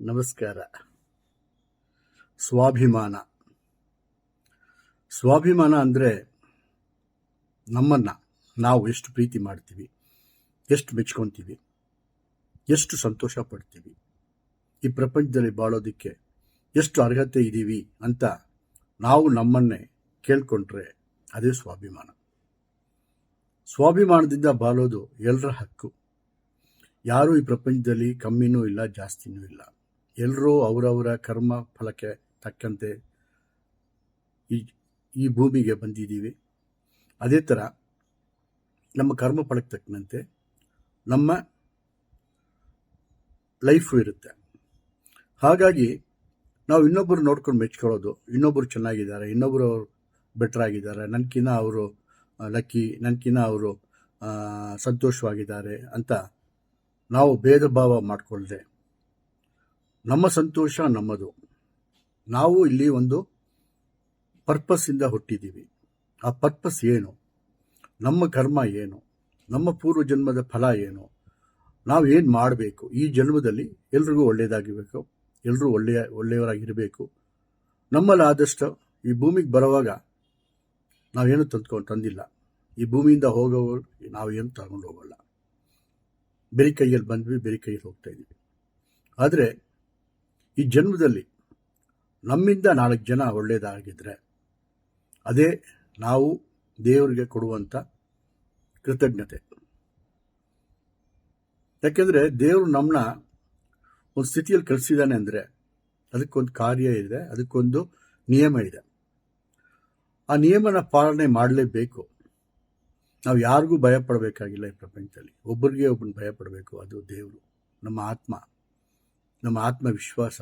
ನಮಸ್ಕಾರ. ಸ್ವಾಭಿಮಾನ. ಸ್ವಾಭಿಮಾನ ಅಂದರೆ ನಮ್ಮನ್ನು ನಾವು ಎಷ್ಟು ಪ್ರೀತಿ ಮಾಡ್ತೀವಿ, ಎಷ್ಟು ಮೆಚ್ಕೊತೀವಿ, ಎಷ್ಟು ಸಂತೋಷ ಪಡ್ತೀವಿ, ಈ ಪ್ರಪಂಚದಲ್ಲಿ ಬಾಳೋದಕ್ಕೆ ಎಷ್ಟು ಅರ್ಹತೆ ಇದ್ದೀವಿ ಅಂತ ನಾವು ನಮ್ಮನ್ನೇ ಕೇಳ್ಕೊಂಡ್ರೆ ಅದೇ ಸ್ವಾಭಿಮಾನ. ಸ್ವಾಭಿಮಾನದಿಂದ ಬಾಳೋದು ಎಲ್ಲರ ಹಕ್ಕು. ಯಾರೂ ಈ ಪ್ರಪಂಚದಲ್ಲಿ ಕಮ್ಮಿನೂ ಇಲ್ಲ, ಜಾಸ್ತಿನೂ ಇಲ್ಲ. ಎಲ್ಲರೂ ಅವರವರ ಕರ್ಮ ಫಲಕ್ಕೆ ತಕ್ಕಂತೆ ಈ ಈ ಭೂಮಿಗೆ ಬಂದಿದ್ದೀವಿ. ಅದೇ ಥರ ನಮ್ಮ ಕರ್ಮ ಫಲಕ್ಕೆ ತಕ್ಕಂತೆ ನಮ್ಮ ಲೈಫು ಇರುತ್ತೆ. ಹಾಗಾಗಿ ನಾವು ಇನ್ನೊಬ್ಬರು ನೋಡ್ಕೊಂಡು ಮೆಚ್ಕೊಳ್ಳೋದು, ಇನ್ನೊಬ್ಬರು ಚೆನ್ನಾಗಿದ್ದಾರೆ, ಇನ್ನೊಬ್ಬರು ಬೆಟರ್ ಆಗಿದ್ದಾರೆ, ನನ್ಕಿನ್ನ ಅವರು ಲಕ್ಕಿ ನನಗಿನ್ನ ಅವರು ಸಂತೋಷವಾಗಿದ್ದಾರೆ ಅಂತ ನಾವು ಭೇದ ಭಾವ ಮಾಡಿಕೊಳ್ಳದೆ ನಮ್ಮ ಸಂತೋಷ ನಮ್ಮದು. ನಾವು ಇಲ್ಲಿ ಒಂದು ಪರ್ಪಸ್ಸಿಂದ ಹುಟ್ಟಿದ್ದೀವಿ. ಆ ಪರ್ಪಸ್ ಏನು? ನಮ್ಮ ಕರ್ಮ ಏನು? ನಮ್ಮ ಪೂರ್ವ ಜನ್ಮದ ಫಲ ಏನು? ನಾವು ಏನು ಮಾಡಬೇಕು? ಈ ಜನ್ಮದಲ್ಲಿ ಎಲ್ರಿಗೂ ಒಳ್ಳೆಯದಾಗಿರಬೇಕು ಎಲ್ಲರೂ ಒಳ್ಳೆಯ, ಒಳ್ಳೆಯವರಾಗಿರಬೇಕು. ನಮ್ಮಲ್ಲಾದಷ್ಟು ಈ ಭೂಮಿಗೆ ಬರುವಾಗ ನಾವೇನು ತಂದ್ಕೊಂಡು ತಂದಿಲ್ಲ. ಈ ಭೂಮಿಯಿಂದ ಹೋಗೋ ನಾವೇನು ತಗೊಂಡು ಹೋಗೋಲ್ಲ. ಬೇರೆ ಕೈಯಲ್ಲಿ ಬಂದ್ವಿ, ಬೇರೆ ಕೈಯಲ್ಲಿ ಹೋಗ್ತಾ ಇದ್ದೀವಿ. ಆದರೆ ಈ ಜನ್ಮದಲ್ಲಿ ನಮ್ಮಿಂದ ನಾಲ್ಕು ಜನ ಒಳ್ಳೆಯದಾಗಿದ್ದರೆ ಅದೇ ನಾವು ದೇವರಿಗೆ ಕೊಡುವಂಥ ಕೃತಜ್ಞತೆ. ಯಾಕೆಂದರೆ ದೇವರು ನಮ್ಮನ್ನ ಒಂದು ಸ್ಥಿತಿಯಲ್ಲಿ ಕಳಿಸಿದ್ದಾನೆ ಅಂದರೆ ಅದಕ್ಕೊಂದು ಕಾರ್ಯ ಇದೆ, ಅದಕ್ಕೊಂದು ನಿಯಮ ಇದೆ. ಆ ನಿಯಮನ ಪಾಲನೆ ಮಾಡಲೇಬೇಕು. ನಾವು ಯಾರಿಗೂ ಭಯಪಡಬೇಕಾಗಿಲ್ಲ ಈ ಪ್ರಪಂಚದಲ್ಲಿ. ಒಬ್ಬರಿಗೆ ಒಬ್ಬನ ಭಯಪಡಬೇಕು, ಅದು ದೇವರು, ನಮ್ಮ ಆತ್ಮ. ನಮ್ಮ ಆತ್ಮವಿಶ್ವಾಸ.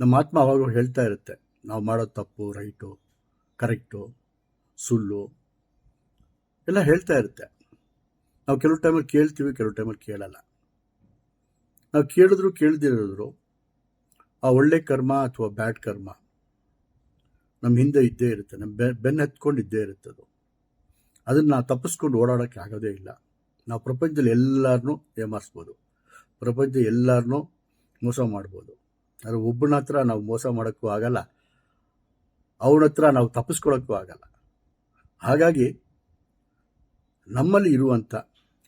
ನಮ್ಮ ಆತ್ಮ ಅವಾಗ ಹೇಳ್ತಾ ಇರುತ್ತೆ, ನಾವು ಮಾಡೋ ತಪ್ಪು, ರೈಟು, ಕರೆಕ್ಟು, ಸುಳ್ಳು, ಎಲ್ಲ ಹೇಳ್ತಾ ಇರುತ್ತೆ. ನಾವು ಕೆಲವು ಟೈಮಲ್ಲಿ ಕೇಳ್ತೀವಿ, ಕೆಲವು ಟೈಮಲ್ಲಿ ಕೇಳಲ್ಲ. ನಾವು ಕೇಳಿದ್ರು, ಕೇಳದಿರೋದ್ರು, ಆ ಒಳ್ಳೆ ಕರ್ಮ ಅಥವಾ ಬ್ಯಾಡ್ ಕರ್ಮ ನಮ್ಮ ಹಿಂದೆ ಇದ್ದೇ ಇರುತ್ತೆ, ನಮ್ಮ ಬೆನ್ನು ಹತ್ಕೊಂಡು ಇದ್ದೇ ಇರುತ್ತೆ ಅದು. ಅದನ್ನು ನಾವು ತಪ್ಪಿಸ್ಕೊಂಡು ಓಡಾಡೋಕ್ಕೆ ಆಗೋದೇ ಇಲ್ಲ. ನಾವು ಪ್ರಪಂಚದಲ್ಲಿ ಎಲ್ಲರನ್ನೂ ಏಮಾರಿಸ್ಬೋದು. ಪ್ರಪಂಚ ಎಲ್ಲರನ್ನೂ ಮೋಸ ಮಾಡ್ಬೋದು. ಆದರೆ ಒಬ್ಬನ ಹತ್ರ ನಾವು ಮೋಸ ಮಾಡೋಕ್ಕೂ ಆಗಲ್ಲ. ಅವನ ಹತ್ರ ನಾವು ತಪ್ಪಿಸ್ಕೊಳಕ್ಕೂ ಆಗಲ್ಲ. ಹಾಗಾಗಿ ನಮ್ಮಲ್ಲಿ ಇರುವಂಥ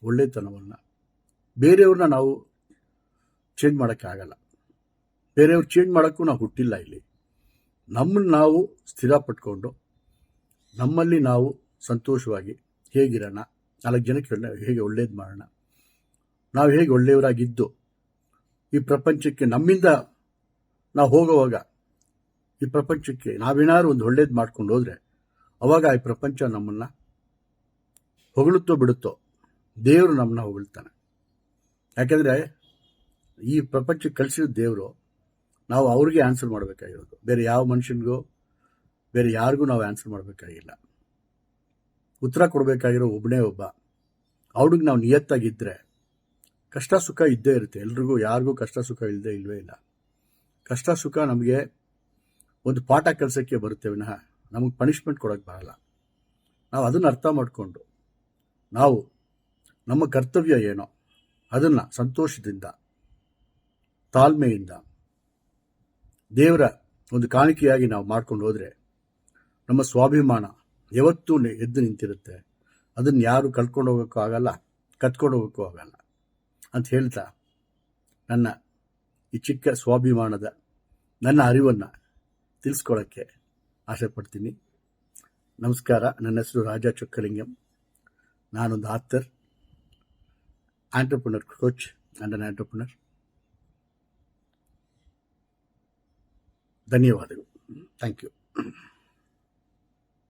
ಒಳ್ಳೆತನವನ್ನು ಬೇರೆಯವ್ರನ್ನ ನಾವು ಚೇಂಜ್ ಮಾಡೋಕ್ಕಾಗಲ್ಲ ಬೇರೆಯವ್ರು ಚೇಂಜ್ ಮಾಡೋಕ್ಕೂ ನಾವು ಹುಟ್ಟಿಲ್ಲ ಇಲ್ಲಿ. ನಮ್ಮನ್ನು ನಾವು ಸ್ಥಿರ ಪಟ್ಕೊಂಡು ನಮ್ಮಲ್ಲಿ ನಾವು ಸಂತೋಷವಾಗಿ ಹೇಗಿರೋಣ? ನಾಲ್ಕು ಜನಕ್ಕೆ ಹೇಗೆ ಒಳ್ಳೇದು ಮಾಡೋಣ? ನಾವು ಹೇಗೆ ಒಳ್ಳೆಯವರಾಗಿದ್ದು? ಈ ಪ್ರಪಂಚಕ್ಕೆ ನಮ್ಮಿಂದ ನಾವು ಹೋಗುವಾಗ ಈ ಪ್ರಪಂಚಕ್ಕೆ ನಾವೇನಾದ್ರು ಒಂದು ಒಳ್ಳೇದು ಮಾಡ್ಕೊಂಡು ಹೋದರೆ ಅವಾಗ ಈ ಪ್ರಪಂಚ ನಮ್ಮನ್ನು ಹೊಗಳುತ್ತೋ ಬಿಡುತ್ತೋ ದೇವರು ನಮ್ಮನ್ನ ಹೊಗಳ್ತಾನೆ. ಯಾಕೆಂದರೆ ಈ ಪ್ರಪಂಚಕ್ಕೆ ಕಳಿಸಿದ ದೇವರು ನಾವು ಅವ್ರಿಗೆ ಆನ್ಸರ್ ಮಾಡಬೇಕಾಗಿರೋದು. ಬೇರೆ ಯಾವ ಮನುಷ್ಯನಿಗೂ, ಬೇರೆ ಯಾರಿಗೂ ನಾವು ಆನ್ಸರ್ ಮಾಡಬೇಕಾಗಿಲ್ಲ. ಉತ್ತರ ಕೊಡಬೇಕಾಗಿರೋ ಒಬ್ಬನೇ ಒಬ್ಬ. ಅವ್ರಿಗೆ ನಾವು ನಿಯತ್ತಾಗಿದ್ದರೆ ಕಷ್ಟ ಸುಖ ಇದ್ದೇ ಇರುತ್ತೆ. ಎಲ್ರಿಗೂ, ಯಾರಿಗೂ ಕಷ್ಟ ಸುಖ ಇಲ್ಲದೆ ಇಲ್ವೇ ಇಲ್ಲ. ಕಷ್ಟ ಸುಖ ನಮಗೆ ಒಂದು ಪಾಠ ಕೆಲಸಕ್ಕೆ ಬರುತ್ತೆ ವಿನಃ. ನಮಗೆ ಪನಿಷ್ಮೆಂಟ್ ಕೊಡೋಕ್ಕೆ ಬರಲ್ಲ. ನಾವು ಅದನ್ನು ಅರ್ಥ ಮಾಡಿಕೊಂಡು, ನಾವು ನಮ್ಮ ಕರ್ತವ್ಯ ಏನೋ, ಅದನ್ನು ಸಂತೋಷದಿಂದ, ತಾಳ್ಮೆಯಿಂದ, ದೇವರ ಒಂದು ಕಾಣಿಕೆಯಾಗಿ ನಾವು ಮಾಡ್ಕೊಂಡು ಹೋದರೆ, ನಮ್ಮ ಸ್ವಾಭಿಮಾನ ಯಾವತ್ತೂ ಎದ್ದು ನಿಂತಿರುತ್ತೆ. ಅದನ್ನು ಯಾರು ಕಳ್ಕೊಂಡು ಹೋಗೋಕ್ಕೂ ಆಗಲ್ಲ, ಕತ್ಕೊಂಡು ಹೋಗೋಕ್ಕೂ ಆಗಲ್ಲ. ಅಂತ ಹೇಳ್ತಾ ನನ್ನ ಈ ಚಿಕ್ಕ ಸ್ವಾಭಿಮಾನದ ನನ್ನ ಅರಿವನ್ನು ತಿಳಿಸ್ಕೊಳ್ಳೋಕ್ಕೆ ಆಸೆ ಪಡ್ತೀನಿ ನಮಸ್ಕಾರ. ನನ್ನ ಹೆಸರು ರಾಜಾ ಚೊಕ್ಕಲಿಂಗಂ. ನಾನೊಂದು ಆಥರ್ ಆಂಟರ್ಪ್ರಿನರ್ ಕೋಚ್ ಆ್ಯಂಡ್ ಅನ್ ಧನ್ಯವಾದಗಳು. Thank you